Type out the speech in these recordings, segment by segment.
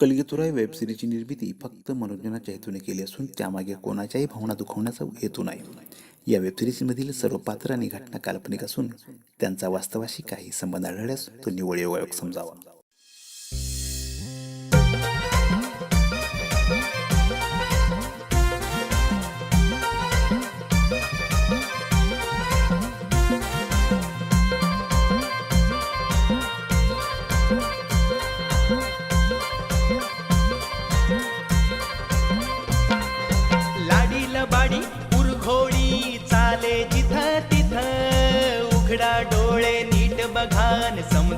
कलगीतुरा वेबसिरीजची निर्मिती फक्त मनोरंजनाच्या हेतूने केली असून त्यामागे कोणाच्याही भावना दुखवण्याचा हेतू नाही. या वेबसिरीजमधील सर्व पात्र आणि घटना काल्पनिक असून त्यांचा वास्तवाशी काही संबंध आढळल्यास तो निवळ योगायोग समजावा.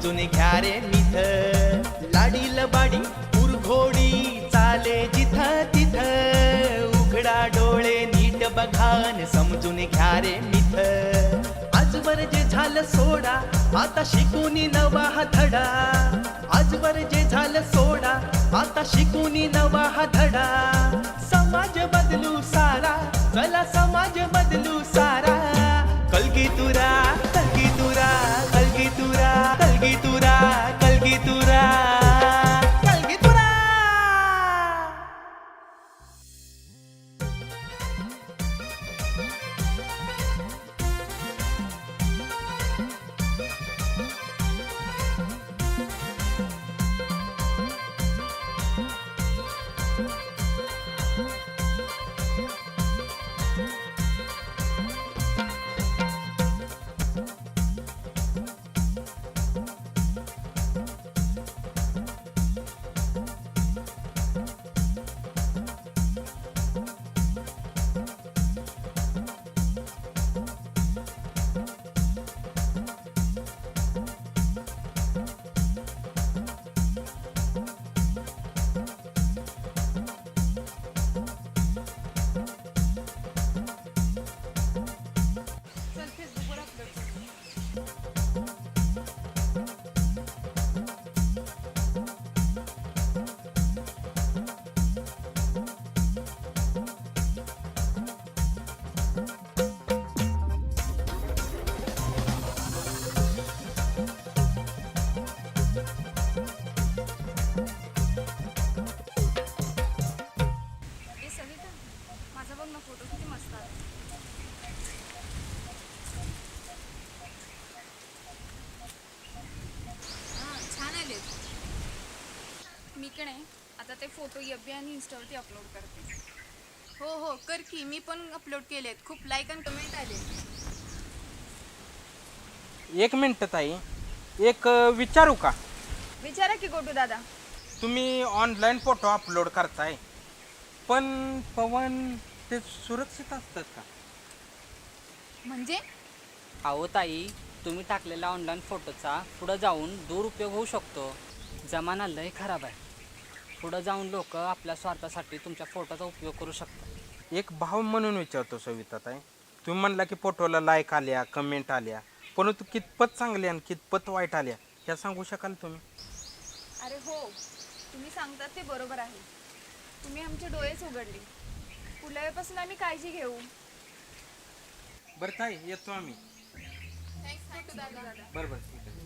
समजून घ्या रे मिथ. लाडील बाडी उरघोडी चाले जिथ तिथ. उघडा डोळे नीट बघान समजून घ्या रे मिथ. आजवर जे झालं सोडा आता शिकून नवा हा धडा. आजवर जे झालं सोडा आता शिकून नवा हा धडा. आता ते फोटो एफ बी आणि इन्स्टावरती अपलोड करते. हो हो कर की मी पण अपलोड केलेत. खूप लाईक आणि कमेंट आले. एक मिनटं ताई. एक अ, विचारू का? विचारा की गोटू दादा. तुम्ही ऑनलाईन फोटो अपलोड करताय पण पवन ते सुरक्षित असतात का? म्हणजे? अहो ताई तुम्ही टाकलेल्या ऑनलाईन फोटोचा पुढं जाऊन दुरुपयोग होऊ शकतो. जमाना लय खराब आहे. पुढं जाऊन लोक आपल्या स्वार्थासाठी तुमच्या फोटोचा उपयोग करू शकतात. एक भाव म्हणून विचारतो सविता ताई तुम्ही म्हणला की फोटोला लाईक आल्या कमेंट आल्या परंतु कितपत चांगल्या आणि कितपत वाईट आल्या ह्या सांगू शकाल तुम्ही? अरे हो तुम्ही सांगतात ते बरोबर आहे. तुम्ही आमचे डोळेच उघडले. वेळेपासून आम्ही काळजी घेऊ. बरं ताई येतो आम्ही. बरं बरं ठीक आहे.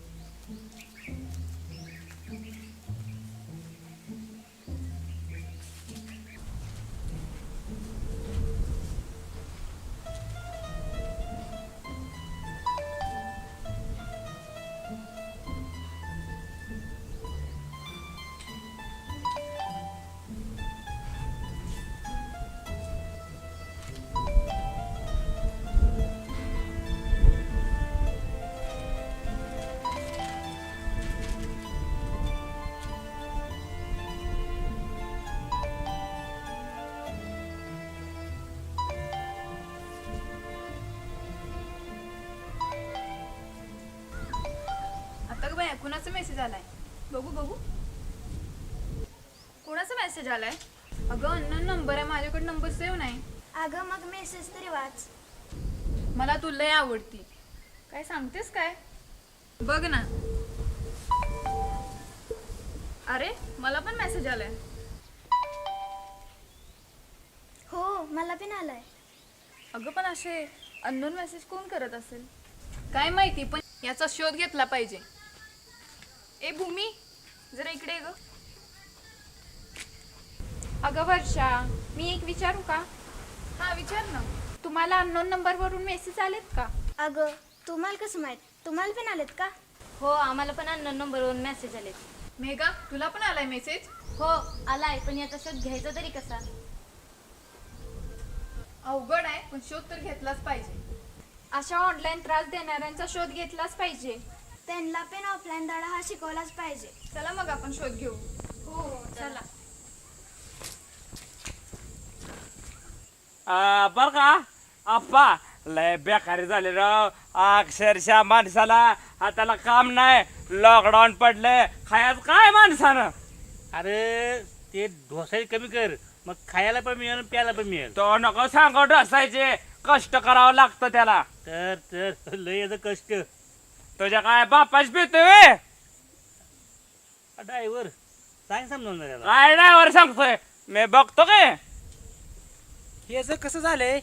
कुणाचा मेसेज आलाय? बघू बघू. कुणाचा मेसेज आलाय? अगं अन्न नंबर आहे. माझ्याकडे नंबर सेव्ह नाही. अगं मग मेसेज तरी वाच. मला तू लय आवडती. काय सांगतेस काय? बघ ना. अरे मला पण मेसेज आलाय. हो मला पण आलाय. अगं पण असे अननोन मेसेज कोण करत असेल? काय माहिती पण याचा शोध घेतला पाहिजे. ए भूमी जरा इकडे ये ग. अगं वर्षा मी एक विचारू का? हा विचार ना. तुम्हाला अननोन नंबरवरून मेसेज आलेत का? अगं तुम्हाला कसं माहीत? तुम्हाला पण आलेत का? हो आम्हाला पण अन्न नंबरवरून मेसेज आले मेघा तुला पण आलाय मेसेज हो आलाय पण याचा शोध घ्यायचा तरी कसा? अवघड आहे पण शोध तर घेतलाच पाहिजे. अशा ऑनलाईन त्रास देणाऱ्यांचा शोध घेतलाच पाहिजे. त्यांना पण ऑफलाईन धडा हा शिकवलाच पाहिजे. चला मग आपण शोध घेऊ. हो चला. बर का? आप्पा लय बेकारी झाले राव अक्षरशः माणसाला हाताला काम नाही. लॉकडाऊन पडले. खायचं काय माणसानं? अरे ते ढोसाई कमी कर. मग खायला पण मिळेल आणि प्यायला पण मिळेल. तो नको सांगू ढसायचे. कष्ट करावं लागतं त्याला. तर तर लय याचं कष्ट. तुझ्या काय बापाच पितोय ड्रायव्हर सांग समजावून त्याला काय ड्रायव्हर सांगतोय? मी बघतो काय याचं कसं झालंय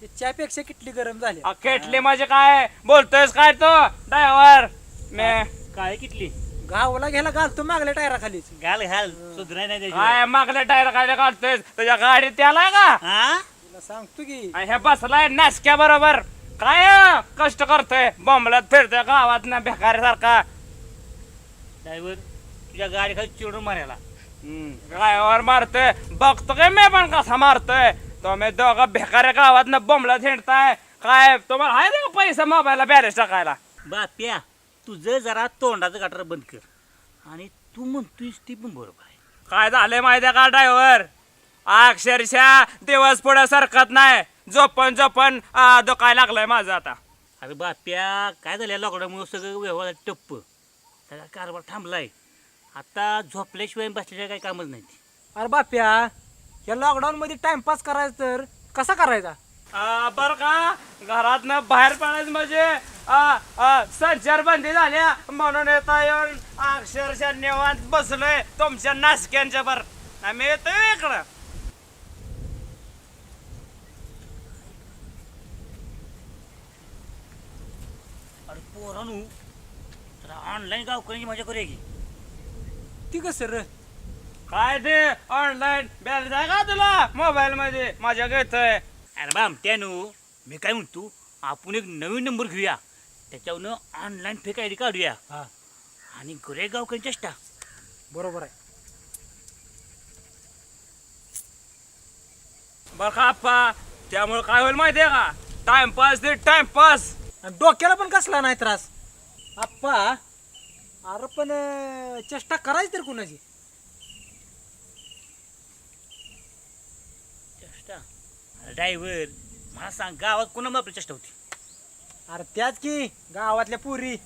ते चहापेक्षा किटली गरम झाली. खेटली म्हणजे काय? बोलतोयस काय तो? ड्रायव्हर मी काय किटली? गावाला घ्यायला घालतो मागल्या टायराखालीच घाल घाल. सुधराय नाही त्याची. काय मागल्या टायर काय काढतोयस तुझ्या गाडीत त्याला का? हा? तुला सांगतो की. आणि हे बसलाय नाशक्या बरोबर काय अं, कष्ट करतोय. बोंबलत फिरतोय गावात ना सारखा ड्रायव्हर तुझ्या गाडी खाली चिडून मारायला गावावर मारतोय. बघतो काय मी पण कसा मारतोय. तुम्ही दोघं बेकाऱ्या गावात ना बोंबलत हिंडताय. काय? तुम्हाला आहे का पैसा मोबाईलला बॅलेन्स टाकायला? बाप्या तुझं जरा तोंडाचं गटार बंद कर. आणि तू म्हणतोयस ती पण बरोबर आहे. काय झालंय माहितीये का ड्रायव्हर? अक्षरशः दिवस पुढे सरकत नाही. झोपण झोपण. आ, दुखायला लागलंय माझं आता. अरे बाप्या काय झालं? लॉकडाऊनमुळे सगळं व्यवहार टप्प त्याचा कारभार थांबलाय. आता झोपल्याशिवाय बसल्याशिवाय काही कामच नाही. अरे बाप्या या लॉकडाऊन मध्ये टाइमपास करायचा तर कसा करायचा? आ, बर का? घरात बाहेर पडायचं म्हणजे आ, आ, संचारबंदी झाल्या. म्हणून येता येऊन अक्षरशः निवांत बसलोय. तुमच्या नाशक्यांच्या बर. आम्ही येतोय इकडं अरे पोरानू? तर ऑनलाईन गावकऱ्यांची मजा करूया की. ती कसं रे? काय ते ऑनलाईन बॅलन्स आहे का तुला? मोबाईल मध्ये माझ्या घेतोय. अरे बाम त्यानू मी काय म्हणतो आपण एक नवीन नंबर घेऊया. त्याच्यावरनं ऑनलाईन फेक आय डी काढूया. हा. आणि गुरे गावकऱ्यांची चेष्टा बरोबर आहे. बर का आप्पा त्यामुळे काय होईल माहितीये का? टाइमपास ते टाइमपास आणि डोक्याला पण कसला नाही त्रास. आप्पा अरे पण अं, चेष्टा करायची तर कुणाची? चेष्टा? ड्रायव्हर मला सांग गावात कोणा आपली चेष्टा होती? अरे त्याच की गावातल्या पुरी.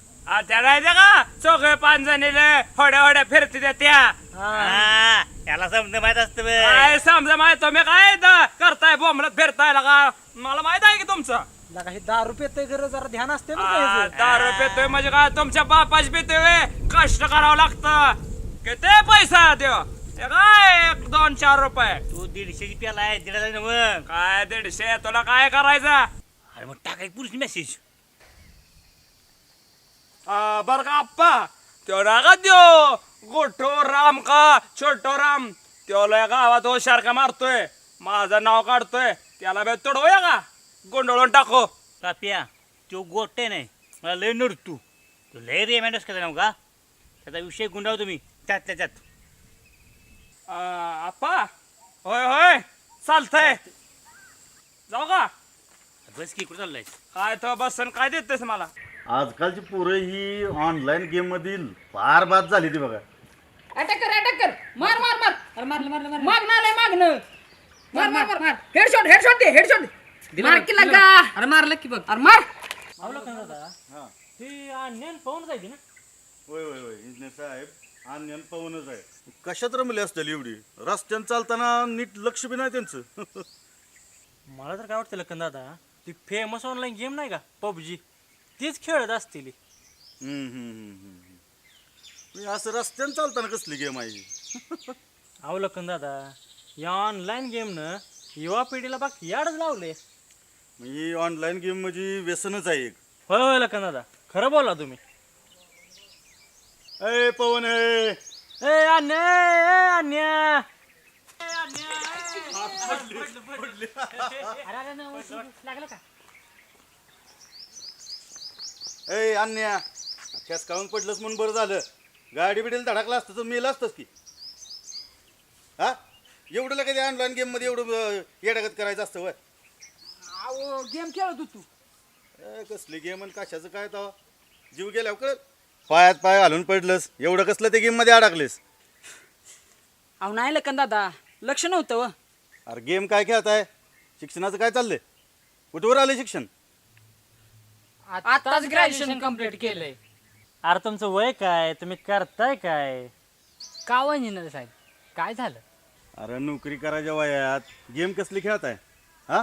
त्या नाही का? चौघे पाच जणीले होड्या होड्या फिरते त्या. त्या हा याला समजा माहीत असतं बे. काय समजा माहीत? तुम्ही काय इथं करताय बोंबलत फिरताय का मला माहीत आहे की तुमचं. लगा हे दारू पेतय खरं जरा ध्यान असते ना आ, त्याचं. दारू पितोय म्हणजे काय तुमच्या बापाच पितोय व्हय. कष्ट करावं लागतं. किती पैसा देव हे काय एक दोन चार रुपये? तू दीडशेची प्याला आहे दीडाला नव काय दीडशे? तुला काय करायचं? अरे मग टाकायची पुरुष मेसेज बर का आप्पा? त्यो का देव गोठो राम का छोटो राम? त्यो लय गावात हुशार का मारतोय? माझं नाव काढतोय? त्याला बे तोडवूया का? गोंधळून टाको. काप्या तो गोटे नाही. मला लय नडतू. तो लय रेमॅन्डस करता ना का? त्याचा विषय गुंडाव तुम्ही. त्यात त्याच्यात. आ, आप्पा? होय होय. चालतंय. जाऊ का? बस की कुठं चाललाय काय तो बसन काय देतेस मला? आजकालची पोरं ही ऑनलाईन गेम मधील फार बाद झाली ती बघा. अटक कर अटक कर. मार मार मार. अरे मारलं मारलं मार मागणं मार मार मार मार. हेडशॉट हेडशॉट दे हेडशॉट मार की लगा. अरे मारलं की बघ. अरे मार. ते अन्यान पाहून जायची ना? होय होय होय. इंजिनियर साहेब आनंद पाहूनच आहे. कशात रमले असतील एवढी? रस्त्यानं चालताना नीट लक्ष बी नाही त्यांचं. मला तर काय वाटतं लखन दादा ती फेमस ऑनलाईन गेम नाही का? पबजी. तीच खेळत असतील. हम्म, हम्म, हम्म, हम्म. म्हणजे असं रस्त्यानं चालताना कसली गेम आहे ही? अहो लखन दादा या ऑनलाईन गेमनं युवा पिढीला बाकी याडच लावले ही ऑनलाईन गेम म्हणजे व्यसनच आहे एक. होय होय लखन दादा. खरं बोला तुम्ही. अय पवन ए. ए अन्या ए अन्या. ए अन्या. अरे अरे न, लागलं का ए अन्या कॅस काढून पडलंच म्हणून बरं झालं. गाडी बिडीला धडकला असतं तर मेलं असतंच की. हा? एवढं कधी ऑनलाईन गेममध्ये एवढं अं, येडागत करायचं असतं वय. गेम खेळत होतो. ए, कसली गेम आणि कशाचं काय तवा जीव गेल्यावर कळत. पायात पाय घालून पडलंस. एवढं कसलं ते गेममध्ये अडकलेस? अहो नाही लकन दादा. लक्ष नव्हतं व. अरे गेम काय खेळताय? शिक्षणाचं काय चाललंय? कुठवर आले शिक्षण? आताच ग्रॅज्युएशन कंप्लीट केलंय. अरे तुमचं वय काय? तुम्ही करताय काय? का हो इंजिनियर साहेब? काय झालं? अरे नोकरी करायच्या वयात गेम कसली खेळताय? हा?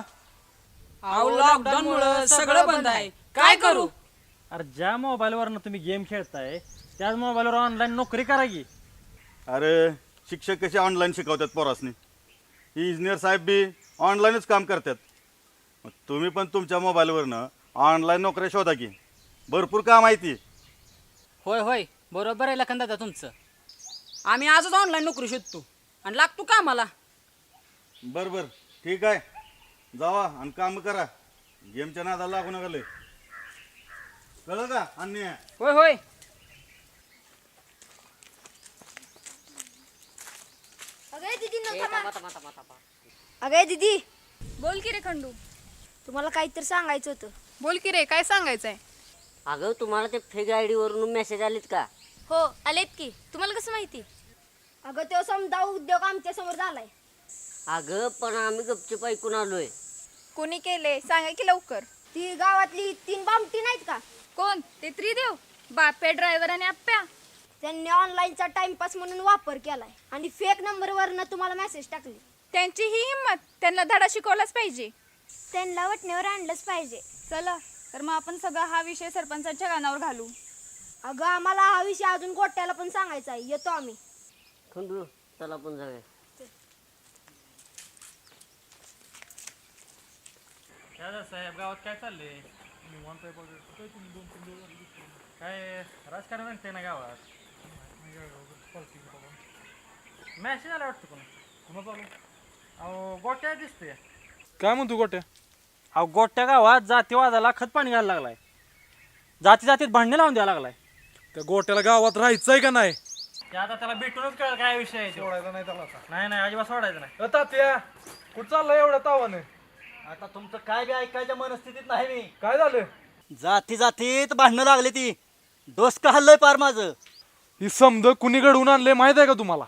अहो लॉकडाऊन मुळे सगळं बंद आहे. काय करू? अरे ज्या मोबाईलवरनं तुम्ही गेम खेळताय त्याच मोबाईलवर ऑनलाईन नोकरी करा की. अरे शिक्षक कसे ऑनलाईन शिकवतात पोरासनी? इंजिनियर साहेब बी ऑनलाईनच काम करतात. मग तुम्ही पण तुमच्या मोबाईलवरनं ऑनलाईन नोकऱ्या शोधा की. भरपूर काम आहे ती. होय होय. बरोबर आहे लखन दादा तुमचं. आम्ही आजच ऑनलाईन नोकरी शोधतो. आणि लागतो का बरं बरं. ठीक आहे. जावा आणि काम करा. गेमच्या नादाला लागू नका लय. कळलं का अन्य? होय होय. अगे दीदी अगे दीदी. बोल की रे खंडू. तुम्हाला काहीतरी सांगायचं होतं. बोल की रे काय सांगायचंय? अगं तुम्हाला ते फेक आय वरून मेसेज आलेत का? हो आलेत की. तुम्हाला कसं माहिती? अगं तो समजा उद्योग आमच्यासमोर झालाय. अगं पण आम्ही गपचूप ऐकून आलोय. कोणी केले? सांगा की लवकर. ती गावातली तीन बामटी नाहीत का? कोण? ते त्रिदेव बाप्या ड्रायव्हर आणि आप्या त्यांनी ऑनलाईनचा टाइमपास म्हणून वापर केलाय. आणि फेक नंबरवरनं तुम्हाला मेसेज टाकले. त्यांची ही हिंमत त्यांना धडा शिकवलाच पाहिजे. त्यांना वटण्यावर आणलंच पाहिजे. चला तर मग आपण सगळा हा विषय सरपंचाच्या कानावर घालू. अगं आम्हाला हा विषय अजून गोट्याला पण सांगायचा आहे. येतो आम्ही. खंडू चला पण जाऊया साहेब गावात काय चाललंय? काय राजकारण म्हणते ना गावात? मॅसेज आला वाटतं कोण कोण अहो गोट्या दिसतोय. काय म्हणतो गोट्या? अहो गोट्या गावात जातीवादाला खत पाणी घालायला लागलाय. जाती जातीत भांडणे लावून द्यायला लागलाय. त्या गोट्याला गावात राहायचंय का नाही? ते आता त्याला भेटूनच कळ काय विषय आहे तो. सोडायचं नाही त्याला नाही नाही अजिबात सोडायचं नाही. तात्या कुठं चाललंय एवढ्या तावाने? आता तुमचं काय बी ऐकायच्या मनस्थितीत नाही मी. काय झालं? जाती जातीत भांडणं लागली ती. डोसकं हल्लय पार माझं. ही समज कुणी घडवून आणले माहीत आहे का तुम्हाला?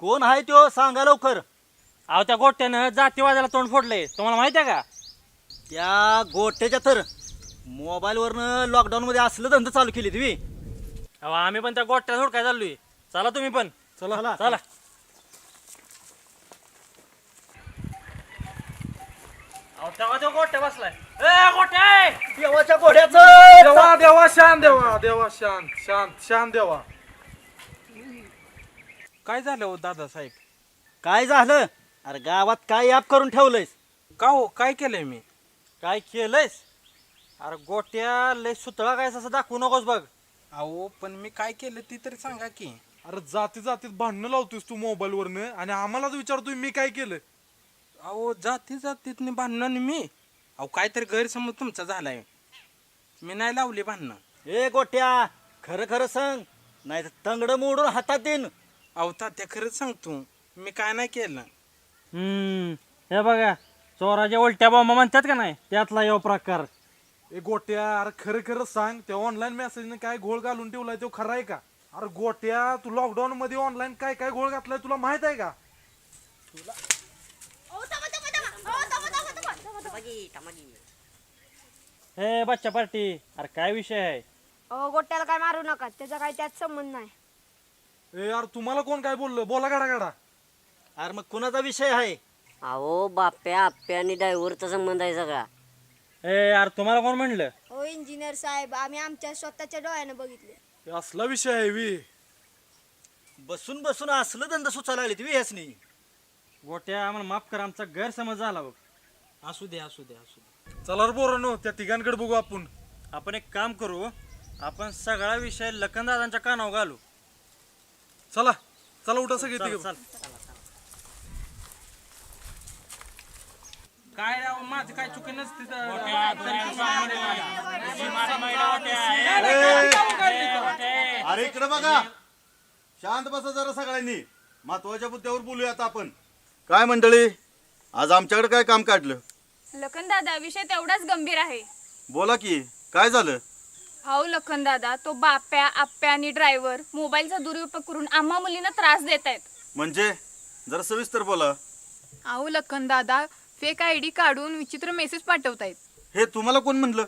कोण आहे तो सांगा लवकर. अहो त्या गोट्यानं जातीवादाला तोंड फोडलंय. तुम्हाला माहिती आहे का? त्या गोट्याच्या तर मोबाईलवरनं लॉकडाऊनमध्ये असलं धंदा चालू केली तुम्ही अहो आम्ही पण त्या गोट्या सोडकाय चाललोय. चला तुम्ही पण. चला. चला. तेव्हा तो गोट्या बसलाय. ए गोट्या! देवाच्या देवा देवा शांत देवा देवा शांत शांत शांत देवा. काय झालं हो दादासाहेब काय झालं? अरे गावात काय ॲप करून ठेवलंयस? का हो काय केलंय मी? काय केलंयस? अरे गोट्या लय सुतळा काय असं दाखवू नकोस बघ. अहो पण मी काय केलं ती तरी सांगा की. अरे जाती जातीत भांडणं लावतोयस तू मोबाईलवरनं आणि आम्हालाच विचारतोय मी काय केलं. अहो जाती जातीत भांडणं आणि मी. अहो काहीतरी गैरसमज तुमचा झालाय. मी नाही लावली भांडणं. ए गोट्या खरं खरं सांग. नाही तर तंगड मोडून हातात देईन अहो तात्या खरंच सांगतो. मी काय नाही केलं. हम्म हे बघा चोराच्या उलट्या बॉम्बा म्हणतात का नाही त्यातला यो प्रकार. ए गोट्या अरे खरं खरं सांग. त्या ऑनलाईन मेसेजने काय घोळ घालून ठेवलाय तो खरा आहे का? अरे गोट्या तू लॉकडाऊन मध्ये ऑनलाईन काय काय घोळ घातलाय तुला माहीत आहे का? हे बच्चा पार्टी अरे काय विषय आहे? अहो गोट्याला काय मारू नका त्याचा काय त्यात संबंध नाही. ए यार तुम्हाला कोण काय बोललं? बोला गाडा गाडा अरे मग कुणाचा विषय आहे? अहो बाप्या आप्या आणि ड्रायव्हरचा संबंध आहे सगळा. ए यार तुम्हाला कोण म्हणलं? हो इंजिनियर साहेब आम्ही आमच्या स्वतःच्या डोळ्यानं बघितले. हे असला विषय आहे वी. बसून बसून असलं धंदा सुचायला लागली तुम्ही ह्याच नाही गोट्या आम्हाला माफ कर आमचा गैरसमज झाला बघ. असू दे असू दे असू दे. चला रे पोरांनो त्या तिघांकडे बघू आपण. आपण एक काम करू आपण सगळा विषय लखनदादांच्या कानावर घालू. चला चला उठा सगळे चल तिघं. चल काय राव माझं काय चुकी नसते तर- अरे इकडे बघा. शांत बसा जरा सगळ्यांनी. महत्त्वाच्या मुद्द्यावर बोलूया आता आपण. काय मंडळी आज आमच्याकडे काय काम काढलं? लखन दादा विषय तेवढाच गंभीर आहे. बोला की काय झालं? अहो लखन दादा तो बाप्या आप्या आणि ड्रायव्हर मोबाईलचा दुरुपयोग करून आम्हा मुलींना त्रास देत आहेत. म्हणजे? जरा सविस्तर बोला. अहो लखन दादा फेक आय डी काढून विचित्र मेसेज पाठवतायत हे तुम्हाला कोण म्हणलं?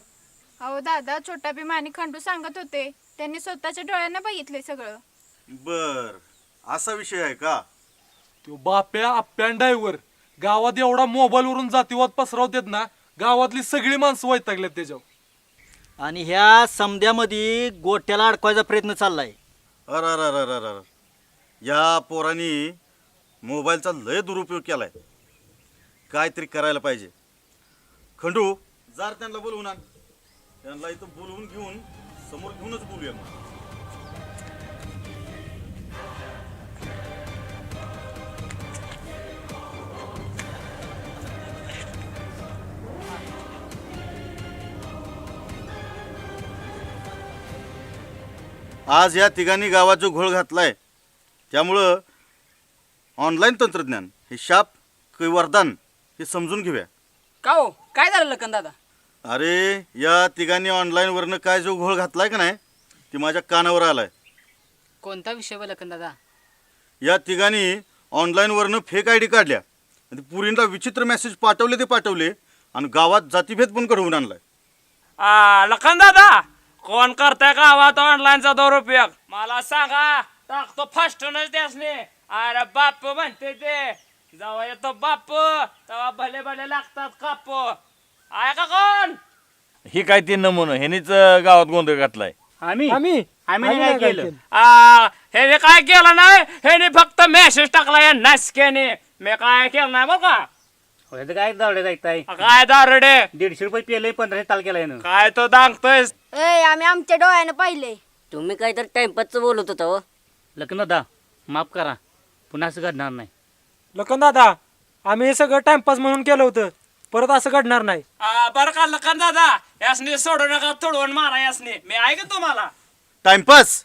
अहो दादा छोटा भीमा आणि खंडू सांगत होते. त्यांनी स्वतःच्या डोळ्यांना बघितले सगळं. बर. असा विषय आहे का? तो बाप्या आप्या ड्रायव्हर गावात एवढा मोबाईल वरून जातीवाद पसरवतात ना गावातली सगळी माणसं वैतागल्यात त्याच्यावर. आणि ह्या समद्यामध्ये गोट्याला अडकवायचा प्रयत्न चाललाय. अर अर अर अर अर. या पोरांनी मोबाईलचा लय दुरुपयोग केलाय. काहीतरी करायला पाहिजे. खंडू जार त्यांना बोलवून आण. त्यांना इथं बोलवून घेऊन समोर घेऊनच बोलूया मग. आज या तिघांनी गावात जो घोळ घातलाय. त्यामुळं ऑनलाईन तंत्रज्ञान हे शाप कि वरदान हे समजून घेऊया. का हो? काय झालं लखन दादा? अरे या तिघांनी ऑनलाईनवरनं काय जो घोळ घातलाय का नाही ती माझ्या कानावर आलाय. कोणता विषय व लखन दादा? या तिघांनी ऑनलाईनवरनं फेक आय डी काढल्या. आणि पुरींना विचित्र मेसेज पाठवले ते पाठवले आणि गावात जातीभेद पण घडवून आणलाय. आ, लखन दादा! कोण करताय गावात ऑनलाईनचा दुरुपयोग? मला सांगा टाकतो फास्टनच त्यासने. अरे बाप म्हणते ते. जेव्हा येतो बाप तेव्हा भले भले लागतात काप. आहे का कोण? ही काय ते नमुनं? ह्यानीच गावात गोंधळ घातलाय. आम्ही? आम्ही. आम्ही काय केलं आ, ह्याने काय केलं नाही? ह्याने फक्त मेसेज टाकला या नासक्याने. मी काय केलं नाही काय दावडे ऐकताय काय दारडे? दीडशे रुपये पेले पंधराशे ताल केलाय ना. काय तो दांगतोय ए आम्ही आमच्या डोळ्यानं पाहिले. तुम्ही काहीतरी टाइमपासचं बोलत होता हो. लग्न दादा माफ करा. पुन्हा असं घडणार नाही. लखन दादा आम्ही हे सगळं टाइमपास म्हणून केलं होतं. परत असं घडणार नाही. आ, बरं का लखन दादा यासने सोडू नका तोडवून मारा यासने. मी ऐक तुम्हाला? टाइमपास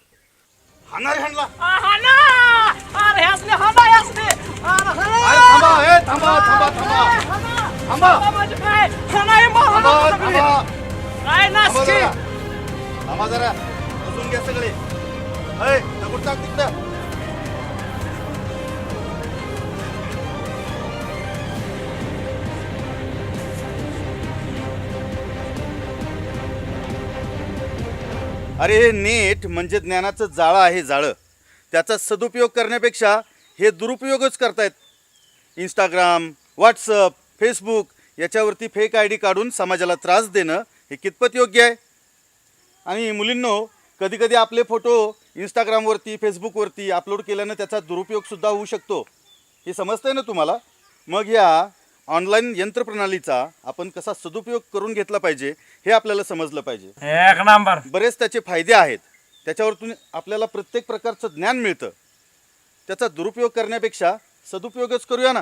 हाणार हाणला! अरे यासने हा ना यासने. हा! थांबा काय नासकी जरा. थांबा जरा. बसून घ्या सगळे. अय दगड टाक तिकडं. अरे हे नेट म्हणजे ज्ञानाचं जाळं आहे जाळं. त्याचा सदुपयोग करण्यापेक्षा हे दुरुपयोगच करतायत. इंस्टाग्राम व्हॉट्सअप फेसबुक याच्यावरती फेक आय डी काढून समाजाला त्रास देणं हे कितपत योग्य आहे? आणि मुलींनो कधीकधी आपले फोटो इंस्टाग्रामवरती फेसबुकवरती अपलोड केल्यानं त्याचा दुरुपयोगसुद्धा होऊ शकतो. हे समजतंय ना तुम्हाला? मग या ऑनलाईन यंत्रप्रणालीचा आपण कसा सदुपयोग करून घेतला पाहिजे हे आपल्याला समजलं पाहिजे. एक नंबर. बरेच त्याचे फायदे आहेत. त्याच्यावरतून आपल्याला प्रत्येक प्रकारचं ज्ञान मिळतं. त्याचा दुरुपयोग करण्यापेक्षा सदुपयोगच करूया ना?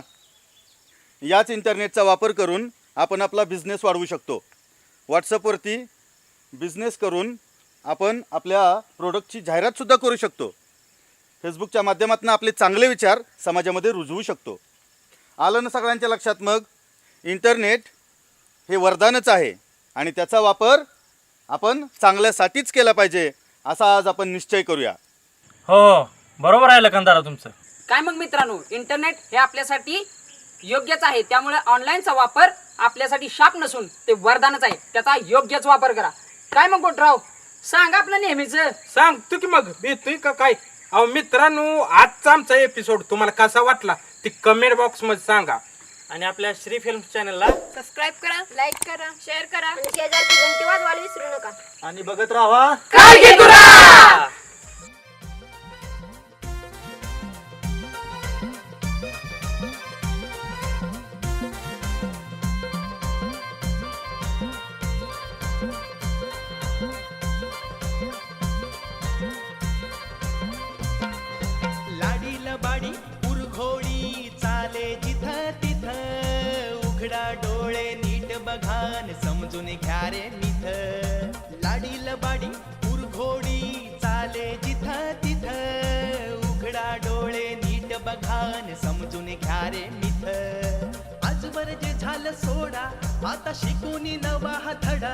याच इंटरनेटचा वापर करून आपण आपला बिझनेस वाढवू शकतो. व्हॉट्सअपवरती बिझनेस करून आपण आपल्या प्रोडक्टची जाहिरातसुद्धा करू शकतो. फेसबुकच्या माध्यमातून आपले चांगले विचार समाजामध्ये रुजवू शकतो. आलं ना सगळ्यांच्या लक्षात मग? इंटरनेट हे वरदानच आहे आणि त्याचा वापर आपण चांगल्यासाठीच केला पाहिजे असा आज आपण निश्चय करूया. हो. बरोबर आहे लखन दादा तुमचं. काय मग मित्रांनो इंटरनेट हे आपल्यासाठी योग्यच आहे त्यामुळे ऑनलाईनचा वापर आपल्यासाठी शाप नसून ते वरदानच आहे. त्याचा योग्यच वापर करा. काय मग गोटराव सांगा आपलं नेहमीच. सांगतो की मग भेटतोय का काय? अहो मित्रांनो आजचा आमचा एपिसोड तुम्हाला कसा वाटला ते कमेंट बॉक्समध्ये सांगा. आणि आपल्या श्री फिल्म चॅनलला सबस्क्राईब करा लाईक करा शेअर करा. आणि शेजारची घंटी वाजवायला विसरू नका. आणि बघत राहा. उघडा डोळे नीट बघान समजून घ्या रे मिथ. लाडील बाडी उरघोडी चाले जिथ तिथ. उघडा डोळे नीट बघान समजून घ्या रे मिथ. आजवर जे झालं सोडा आता शिकून नवा हा धडा.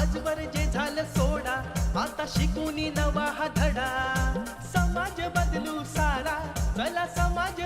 आजवर जे झालं सोडा आता शिकून नवा हा धडा. समाज बदलू सारा चला समाज